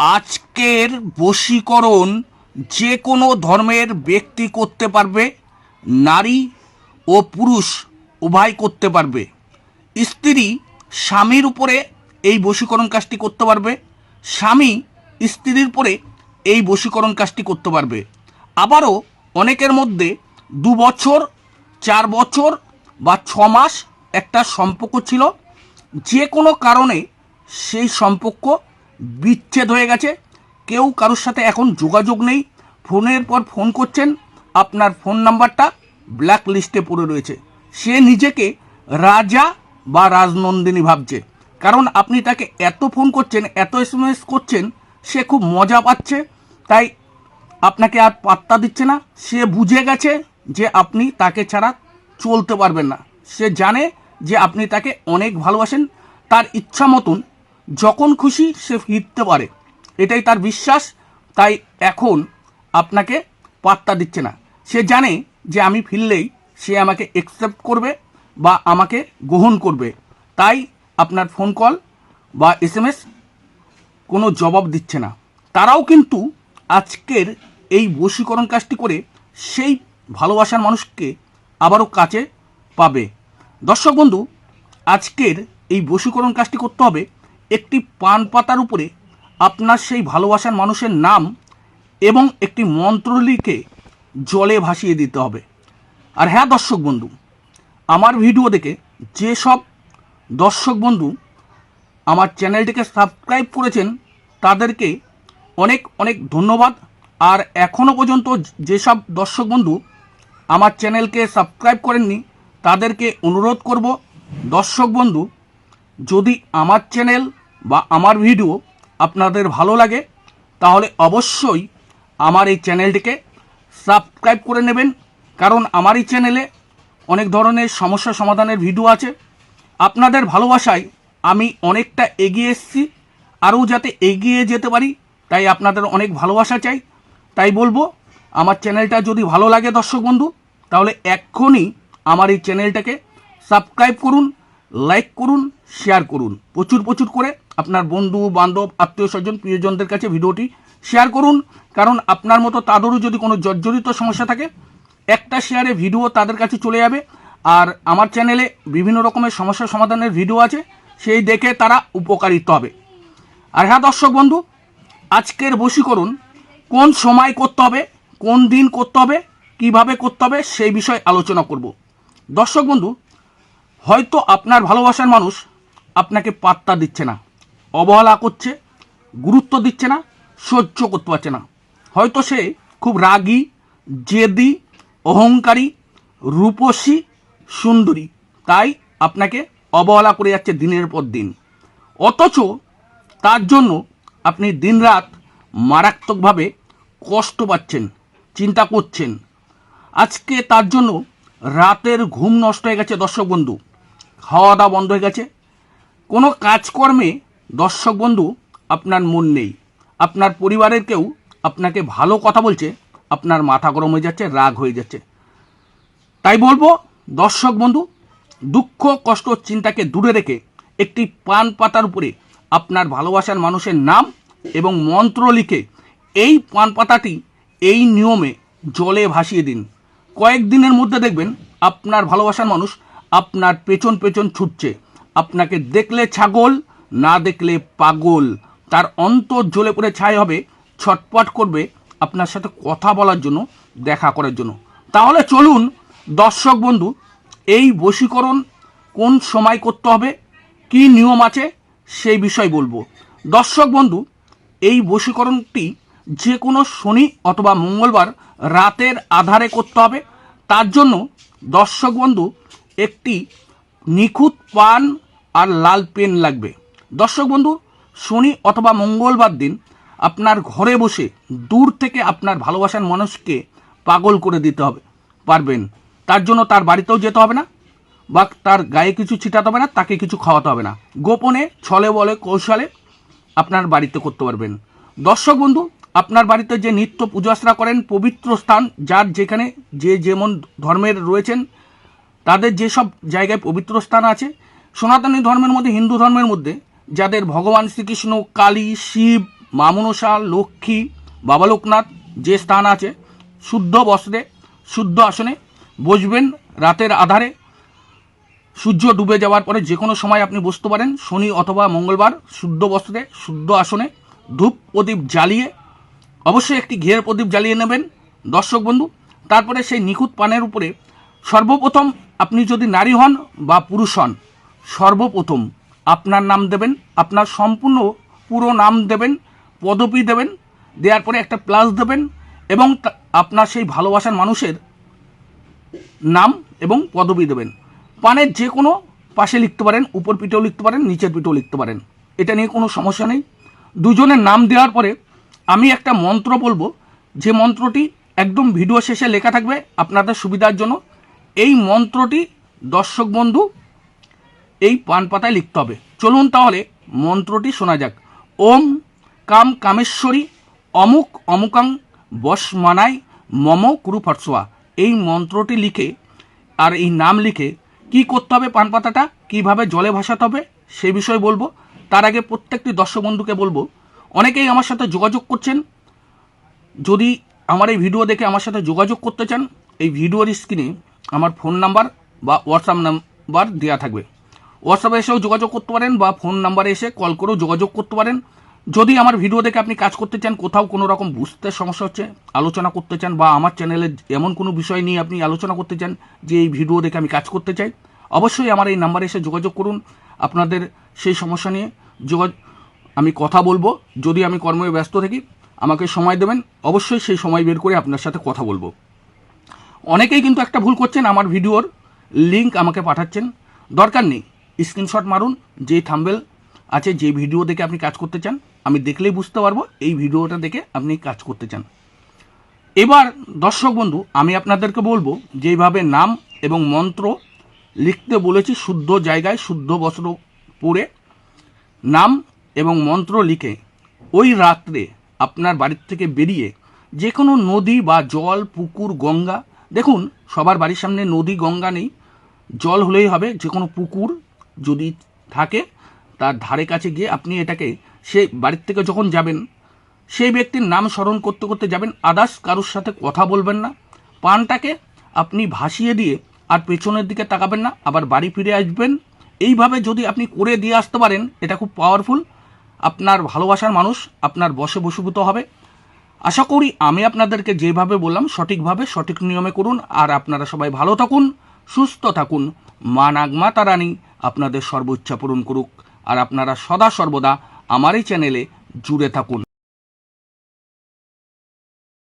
আজকের বশীকরণ যে কোনো ধর্মের ব্যক্তি করতে পারবে, নারী ও পুরুষ উভয় করতে পারবে। স্ত্রী স্বামীর উপরে এই বশীকরণ কাজটি করতে পারবে, স্বামী স্ত্রীর উপরে এই বশীকরণ কাজটি করতে পারবে। আবারও অনেকের মধ্যে দু বছর, চার বছর বা ছ মাস একটা সম্পর্ক ছিল। যে কোনো কারণে সেই সম্পর্ক বিচ্ছেদ হয়ে গেছে। কেউ কারোর সাথে এখন যোগাযোগ নেই। ফোনের পর ফোন করছেন। আপনার ফোন নাম্বারটা ব্ল্যাক লিস্টে পড়ে রয়েছে। সে নিজেকে রাজা বা রাজনন্দিনী ভাবছে। কারণ আপনি তাকে এত ফোন করছেন, এত এস করছেন, সে খুব মজা পাচ্ছে। তাই আপনাকে আর পাত্তা দিচ্ছে না। সে বুঝে গেছে যে আপনি তাকে ছাড়া চলতে পারবেন না। সে জানে যে আপনি তাকে অনেক ভালোবাসেন। তার ইচ্ছা মতন যখন খুশি সে ফিরতে পারে। এটাই তার বিশ্বাস, তাই এখন আপনাকে পাত্তা দিচ্ছে না। সে জানে যে আমি ফিরলেই সে আমাকে একসেপ্ট করবে বা আমাকে গ্রহণ করবে। তাই আপনার ফোন কল বা এসএমএস কোনো জবাব দিচ্ছে না। তারাও কিন্তু আজকের এই বশীকরণ কাজটি করে সেই ভালোবাসার মানুষকে আবারও কাছে পাবে। দর্শক বন্ধু, আজকের এই বশীকরণ কাজটি করতে হবে একটি পান পাতার উপরে আপনার সেই ভালোবাসার মানুষের নাম এবং একটি মন্ত্র লিখে জলে ভাসিয়ে দিতে হবে। আর হ্যাঁ দর্শক বন্ধু, আমার ভিডিও দেখে যেসব দর্শক বন্ধু আমার চ্যানেলটিকে সাবস্ক্রাইব করেছেন, তাদেরকে অনেক অনেক ধন্যবাদ। আর এখনও পর্যন্ত যেসব দর্শক বন্ধু আমার চ্যানেলকে সাবস্ক্রাইব করেননি, তাদেরকে অনুরোধ করব, দর্শক বন্ধু, যদি আমার চ্যানেল বা আমার ভিডিও আপনাদের ভালো লাগে, তাহলে অবশ্যই আমার এই চ্যানেলটিকে সাবস্ক্রাইব করে নেবেন। কারণ আমার এই চ্যানেলে অনেক ধরনের সমস্যা সমাধানের ভিডিও আছে। আপনাদের ভালোবাসায় আমি অনেকটা এগিয়ে এসেছি, আরও যাতে এগিয়ে যেতে পারি, তাই আপনাদের অনেক ভালোবাসা চাই। তাই বলব, আমার চ্যানেলটা যদি ভালো লাগে দর্শক বন্ধু, তাহলে এক্ষুনি আমার এই চ্যানেলটাকে সাবস্ক্রাইব করুন, লাইক করুন, শেয়ার করুন। প্রচুর প্রচুর করে আপনার বন্ধু, বান্ধব, আত্মীয় স্বজন, প্রিয়জনদের কাছে ভিডিওটি শেয়ার করুন। কারণ আপনার মতো তাদেরও যদি কোনো জর্জরিত সমস্যা থাকে, একটা শেয়ারে ভিডিও তাদের কাছে চলে যাবে। আর আমার চ্যানেলে বিভিন্ন রকমের সমস্যা সমাধানের ভিডিও আছে, সেই দেখে তারা উপকারিত হবে। আর হ্যাঁ দর্শক বন্ধু, আজকের বশীকরণ কোন সময় করতে হবে, কোন দিন করতে হবে, কীভাবে করতে হবে, সেই বিষয়ে আলোচনা করব। দর্শক বন্ধু, হয়তো আপনার ভালোবাসার মানুষ আপনাকে পাত্তা দিচ্ছে না। অবহেলা করছে, গুরুত্ব দিচ্ছে না, সহ্য করতে পারছে না। হয়তো সে খুব রাগী, জেদি, অহংকারী, রূপসী, সুন্দরী। তাই আপনাকে অবহেলা করে যাচ্ছে দিনের পর দিন। অথচ তার জন্য আপনি দিনরাত মারাত্মকভাবে কষ্ট পাচ্ছেন, চিন্তা করছেন। আজকে তার জন্য রাতের ঘুম নষ্ট হয়ে গেছে দর্শক বন্ধু। খাওয়া দাওয়া বন্ধ হয়ে গেছে। কোনো কাজকর্মে দর্শক বন্ধু, আপনার মন নেই। আপনার পরিবারের কেউ আপনাকে ভালো কথা বলছে, আপনার মাথা গরম হয়ে যাচ্ছে, রাগ হয়ে যাচ্ছে। তাই বলব, দর্শক বন্ধু, দুঃখ, কষ্ট, চিন্তাকে দূরে রেখে একটি পান পাতার উপরে আপনার ভালোবাসার মানুষের নাম এবং মন্ত্র লিখে এই পান পাতাটি এই নিয়মে জলে ভাসিয়ে দিন। কয়েকদিনের মধ্যে দেখবেন আপনার ভালোবাসার মানুষ আপনার পেছন পেছন ছুটছে। আপনাকে দেখলে ছাগল না দেখলে পাগল। তার অন্তর জ্বলে পড়ে ছাই হবে, ছটপট করবে আপনার সাথে কথা বলার জন্য, দেখা করার জন্য। তাহলে চলুন, দর্শক বন্ধু, এই বশীকরণ কোন সময় করতে হবে, কি নিয়ম আছে, সেই বিষয় বলব। দর্শক বন্ধু, এই বশীকরণটি যে কোনো শনি অথবা মঙ্গলবার রাতের আধারে করতে হবে। তার জন্য দর্শক বন্ধু, একটি নিখুঁত পান আর লাল পেন লাগবে। দর্শক বন্ধু, শনি অথবা মঙ্গলবার দিন আপনার ঘরে বসে দূর থেকে আপনার ভালোবাসার মানুষকে পাগল করে দিতে হবে, পারবেন। তার জন্য তার বাড়িতেও যেতে হবে না, বা তার গায়ে কিছু ছিটাতে হবে না, তাকে কিছু খাওয়াতে হবে না। গোপনে, ছলে বলে, কৌশলে আপনার বাড়িতে করতে পারবেন। দর্শক বন্ধু, আপনার বাড়িতে যে নিত্য পূজাশ্রা করেন, পবিত্র স্থান, যার যেখানে যে যেমন ধর্মের রয়েছেন, তাদের যেসব জায়গায় পবিত্র স্থান আছে, সনাতনী ধর্মের মধ্যে, হিন্দু ধর্মের মধ্যে যাদের ভগবান শ্রীকৃষ্ণ, কালী, শিব, মামনসা, লক্ষ্মী বাবা লোকনাথ যে স্থান আছে, শুদ্ধ বস্ত্রে শুদ্ধ আসনে বসবেন রাতের আধারে। সূর্য ডুবে যাওয়ার পরে যে কোনো সময় আপনি বসতে পারেন, শনি অথবা মঙ্গলবার, শুদ্ধ বস্ত্রে শুদ্ধ আসনে ধূপ প্রদীপ জ্বালিয়ে, অবশ্যই একটি ঘের প্রদীপ জ্বালিয়ে নেবেন, দর্শক বন্ধু। তারপরে সেই নিখুঁত পানের উপরে সর্বপ্রথম আপনি যদি নারী হন বা পুরুষ হন, সর্বপ্রথম। আপনার নাম দেবেন, আপনার সম্পূর্ণ পুরো নাম দেবেন, পদবি দেবেন, দেওয়ার পরে একটা প্লাস দেবেন এবং আপনার সেই ভালোবাসার মানুষের নাম এবং পদবি দেবেন। পানের যে কোনো পাশে লিখতে পারেন, উপর পিঠেও লিখতে পারেন, নিচের পিঠেও লিখতে পারেন। এটা নিয়ে কোনো সমস্যা নেই। দুজনের নাম দেওয়ার পরে আমি একটা মন্ত্র বলব। যে মন্ত্রটি একদম ভিডিও শেষে লেখা থাকবে আপনাদের সুবিধার জন্য। এই মন্ত্রটি দর্শক বন্ধু এই পান পাতায় লিখতে হবে। চলুন তাহলে মন্ত্রটি শোনা যাক। ওম কাম কামেশ্বরী অমুক অমুকাং বস মানাই মম কুরু এই মন্ত্রটি লিখে আর এই নাম লিখে কি করতে হবে পান পাতাটা? কীভাবে জলে ভাসাতে হবে? সে বিষয়ে বলব। তার আগে প্রত্যেকটি দর্শক বন্ধুকে বলব, অনেকেই আমার সাথে যোগাযোগ করছেন। যদি আমার এই ভিডিও দেখে আমার সাথে যোগাযোগ করতে চান, এই ভিডিওর স্ক্রিনে আমার ফোন নাম্বার বা হোয়াটসঅ্যাপ নাম্বার দেওয়া থাকবে। হোয়াটসঅ্যাপে এসেও যোগাযোগ করতে পারেন বা ফোন নাম্বারে এসে কল করেও যোগাযোগ করতে পারেন। যদি আমার ভিডিও দেখে আপনি কাজ করতে চান, কোথাও কোনো রকম বুঝতে সমস্যা হচ্ছে, আলোচনা করতে চান বা আমার চ্যানেলে এমন কোনো বিষয় নিয়ে আপনি আলোচনা করতে চান যে এই ভিডিও দেখে আমি কাজ করতে চাই, অবশ্যই আমার এই নাম্বারে এসে যোগাযোগ করুন। আপনাদের সেই সমস্যা নিয়ে যোগাযোগ আমি কথা বলব। যদি আমি কর্মে ব্যস্ত থাকি, আমাকে সময় দেবেন। অবশ্যই সেই সময় বের করে আপনার সাথে কথা বলব। অনেকেই কিন্তু একটা ভুল করছেন আমার ভিডিওর লিঙ্ক আমাকে পাঠাচ্ছেন। দরকার নেই। স্ক্রিনশট মারুন যে থাম্বেল আছে যে ভিডিও দেখে আপনি কাজ করতে চান, আমি দেখলেই বুঝতে পারব এই ভিডিওটা দেখে আপনি কাজ করতে চান। এবার, দর্শক বন্ধু, আমি আপনাদেরকে বলব যেভাবে নাম এবং মন্ত্র লিখতে বলেছি শুদ্ধ জায়গায়, শুদ্ধ বস্ত্র পরে নাম এবং মন্ত্র লিখে ওই রাত্রে আপনার বাড়ির থেকে বেরিয়ে যে কোনো নদী বা জল, পুকুর, গঙ্গা, দেখুন, সবার বাড়ির সামনে নদী, গঙ্গা নেই, জল হলেই হবে যে কোনো পুকুর যদি থাকে, তার ধারে কাছে গিয়ে আপনি এটাকে সে বাড়ির থেকে যখন যাবেন, সেই ব্যক্তির নাম স্মরণ করতে করতে যাবেন। আদার্স কারোর সাথে কথা বলবেন না। পানটাকে আপনি ভাসিয়ে দিয়ে আর পেছনের দিকে তাকাবেন না, আবার বাড়ি ফিরে আসবেন। এইভাবে যদি আপনি করে দিয়ে আসতে পারেন, এটা খুব পাওয়ারফুল আপনার ভালোবাসার মানুষ আপনার বসে বসীভূত হবে। আশা করি আমি আপনাদেরকে যেভাবে বললাম, সঠিকভাবে, সঠিক নিয়মে করুন। আর আপনারা সবাই ভালো থাকুন, সুস্থ থাকুন। মা নাগমা তারানী আপনাদের সর্বোচ্চা পূরণ করুক। আর আপনারা সদা সর্বদা আমার এই চ্যানেলে জুড়ে থাকুন।